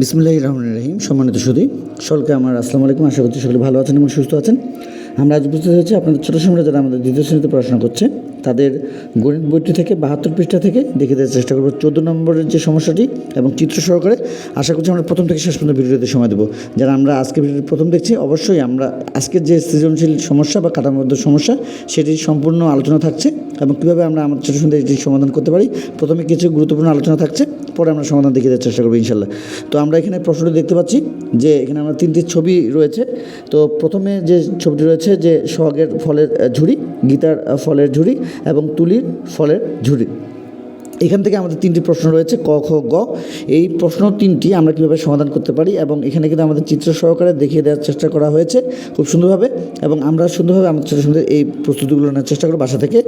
বিসমুল্লাহ রহমান রহিম, সম্মানিত সুদী সকলকে আমার আসসালামু আলাইকুম, আশা করছি সকলে ভালো আছেন এবং সুস্থ আছেন। আমরা আজ বুঝতে হয়েছি আপনাদের ছোটো সময় যারা আমাদের দ্বিতীয় শ্রেণীতে পড়াশোনা করছে, তাদের গণিত বইটি থেকে, বাহাত্তর পৃষ্ঠা থেকে দেখে দেওয়ার চেষ্টা করব। চোদ্দ নম্বরের যে সমস্যাটি এবং চিত্র সহকারে, আশা করছি আমরা প্রথম থেকে শেষ পর্যন্ত ভিডিওতে সময় দেবো। যারা আমরা আজকে ভিডিওটি প্রথম দেখছি, অবশ্যই আমরা আজকের যে সৃজনশীল সমস্যা বা কাঠামোবদ্ধ সমস্যা, সেটি সম্পূর্ণ আলোচনা থাকছে এবং কীভাবে আমরা আমাদের ছোটো সন্ধ্যে এটি সমাধান করতে পারি, প্রথমে কিছু গুরুত্বপূর্ণ আলোচনা থাকছে। পরে আমরা সমাধান দেখিয়ে দেওয়ার চেষ্টা করব ইনশাল্লাহ। তো আমরা এখানে প্রশ্নটি দেখতে পাচ্ছি যে এখানে আমরা তিনটি ছবি রয়েছে। তো প্রথমে যে ছবিটি রয়েছে যে সোহাগের ফলের ঝুড়ি, গীতার ফলের ঝুড়ি এবং তুলির ফলের ঝুড়ি। এখান থেকে আমাদের তিনটি প্রশ্ন রয়েছে, ক, খ, গ। এই প্রশ্ন তিনটি আমরা কীভাবে সমাধান করতে পারি এবং এখানে কিন্তু আমাদের চিত্র সহকারে দেখিয়ে দেওয়ার চেষ্টা করা হয়েছে খুব সুন্দরভাবে এবং আমরা সুন্দরভাবে আমাদের ছোটো সুন্দর এই প্রস্তুতিগুলো নেওয়ার চেষ্টা করব বাসা থেকে।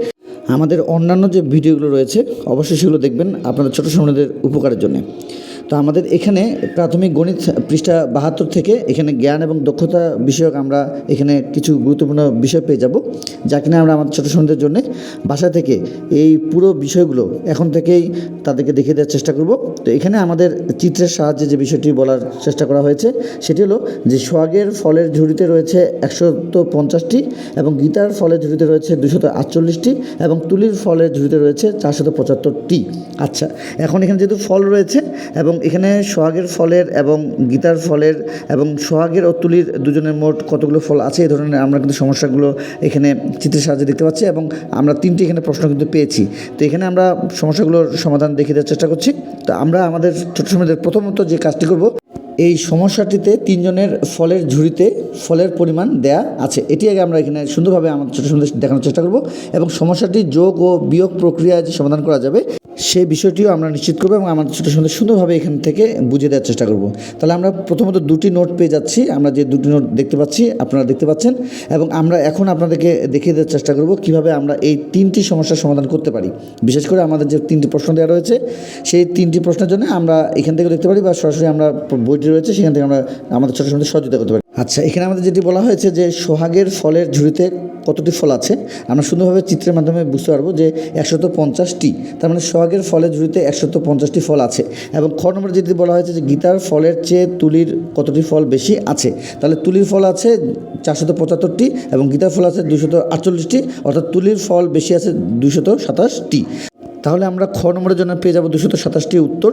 আমাদের অন্যান্য যে ভিডিওগুলো রয়েছে অবশ্যই সেগুলো দেখবেন আপনাদের ছোটো সন্তানদের উপকারের জন্য। তো আমাদের এখানে প্রাথমিক গণিত পৃষ্ঠা বাহাত্তর থেকে এখানে জ্ঞান এবং দক্ষতা বিষয়ক আমরা এখানে কিছু গুরুত্বপূর্ণ বিষয় পেয়ে যাব, যা কিনা আমরা আমাদের ছোটো সন্তানদের জন্য বাসা থেকে এই পুরো বিষয়গুলো এখন থেকেই তাদেরকে দেখিয়ে দেওয়ার চেষ্টা করব। তো এখানে আমাদের চিত্রের সাহায্যে যে বিষয়টি বলার চেষ্টা করা হয়েছে, সেটি হলো যে সোহাগের ফলের ঝুড়িতে রয়েছে একশত পঞ্চাশটি এবং গীতার ফলের ঝুড়িতে রয়েছে দুশত আটচল্লিশটি এবং তুলির ফলের ঝুড়িতে রয়েছে চারশত পঁচাত্তরটি। আচ্ছা এখন এখানে যেহেতু ফল রয়েছে এবং এখানে সোহাগের ফলের এবং গীতার ফলের এবং সোহাগের ও তুলির দুজনের মোট কতগুলো ফল আছে এই ধরনের আমরা কিন্তু সমস্যাগুলো এখানে চিত্রের সাহায্যে দেখতে পাচ্ছি এবং আমরা তিনটি এখানে প্রশ্ন কিন্তু পেয়েছি। তো এখানে আমরা সমস্যাগুলোর সমাধান দেখিয়ে দেওয়ার চেষ্টা করছি। তো আমরা আমাদের ছোটো সময়দের প্রথমত যে কাজটি করব, এই সমস্যাটিতে তিনজনের ফলের ঝুড়িতে ফলের পরিমাণ দেয়া আছে। এটি আগে আমরা এখানে সুন্দরভাবে আমাদের ছোটো সুন্দর দেখানোর চেষ্টা করব এবং সমস্যাটি যোগ ও বিয়োগ প্রক্রিয়ায় যে সমাধান করা যাবে সেই বিষয়টিও আমরা নিশ্চিত করব এবং আমাদের ছোটো সুন্দর সুন্দরভাবে এখান থেকে বুঝিয়ে দেওয়ার চেষ্টা করব। তাহলে আমরা প্রথমত দুটি নোট পেয়ে যাচ্ছি। আমরা যে দুটি নোট দেখতে পাচ্ছি, আপনারা দেখতে পাচ্ছেন এবং আমরা এখন আপনাদেরকে দেখিয়ে দেওয়ার চেষ্টা করব কীভাবে আমরা এই তিনটি সমস্যার সমাধান করতে পারি। বিশেষ করে আমাদের যে তিনটি প্রশ্ন দেওয়া রয়েছে, সেই তিনটি প্রশ্নের জন্য আমরা এখান থেকে দেখতে পারি বা সরাসরি আমরা বইটি রয়েছে, সেখান থেকে আমরা আমাদের ছোটো সহযোগিতা করতে পারি। আচ্ছা এখানে আমাদের যেটি বলা হয়েছে যে সোহাগের ফলের ঝুড়িতে কতটি ফল আছে, আমরা সুন্দরভাবে চিত্রের মাধ্যমে বুঝতে পারব যে একশত পঞ্চাশটি তার মানে সোহাগের ফলের ঝুড়িতে একশত পঞ্চাশটি ফল আছে এবং খ নম্বরে যদি বলা হয়েছে যে গীতার ফলের চেয়ে তুলির কতটি ফল বেশি আছে, তাহলে তুলির ফল আছে চারশত পঁচাত্তরটি এবং গীতার ফল আছে দুশত আটচল্লিশটি অর্থাৎ তুলির ফল বেশি আছে দুশত সাতাশটি তাহলে আমরা খ নম্বরের জন্য পেয়ে যাব দুশত সাতাশটি উত্তর।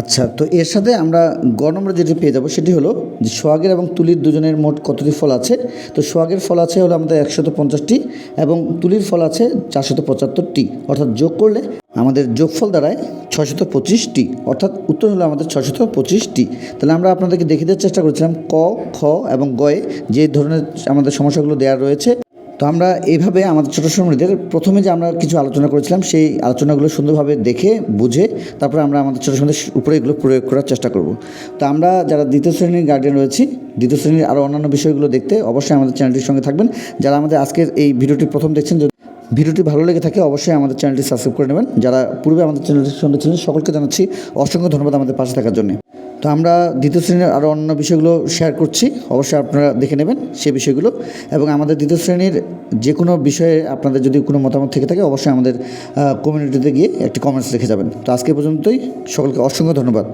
আচ্ছা তো এর সাথে আমরা গ নম্বরে যেটি পেয়ে যাব সেটি হলো যে সোহাগের এবং তুলির দুজনের মোট কতটি ফল আছে? তো সোহাগের ফল আছে হলো আমাদের একশত পঞ্চাশটি এবং তুলির ফল আছে চারশত পঁচাত্তরটি। অর্থাৎ যোগ করলে আমাদের যোগফল দাঁড়ায় ছশত পঁচিশটি। অর্থাৎ উত্তর হলো আমাদের ছশত পঁচিশটি। তাহলে আমরা আপনাদেরকে দেখিয়ে দেওয়ার চেষ্টা করেছিলাম ক, খ এবং গয়ে যে ধরনের আমাদের সমস্যাগুলো দেওয়া রয়েছে তো আমরা এইভাবে আমাদের ছোটো সময়দের প্রথমে যে আমরা কিছু আলোচনা করেছিলাম, সেই আলোচনাগুলো সুন্দরভাবে দেখে, বুঝে তারপরে আমরা আমাদের ছোটো সময়দের উপরে এগুলো প্রয়োগ করার চেষ্টা করব। তো আমরা যারা দ্বিতীয় শ্রেণির গার্ডিয়ান রয়েছি, দ্বিতীয় শ্রেণির আরও অন্যান্য বিষয়গুলো দেখতে অবশ্যই আমাদের চ্যানেলটির সঙ্গে থাকবেন। যারা আমাদের আজকের এই ভিডিওটি প্রথম দেখছেন, যদি ভিডিওটি ভালো লেগে থাকে, অবশ্যই আমাদের চ্যানেলটি সাবস্ক্রাইব করে নেবেন। যারা পূর্বে আমাদের চ্যানেলটির সঙ্গে ছিলেন, সকলকে জানাচ্ছি অসংখ্য ধন্যবাদ আমাদের পাশে থাকার জন্য। তো আমরা দ্বিতীয় শ্রেণির আরও অন্য বিষয়গুলো শেয়ার করছি। অবশ্যই আপনারা দেখে নেবেন সে বিষয়গুলো। এবং আমাদের দ্বিতীয় শ্রেণির যে কোনো বিষয়ে আপনাদের যদি কোনো মতামত থেকে থাকে, অবশ্যই আমাদের কমিউনিটিতে গিয়ে একটি কমেন্টস লিখে যাবেন। তো আজকে পর্যন্তই। সকলকে অসংখ্য ধন্যবাদ।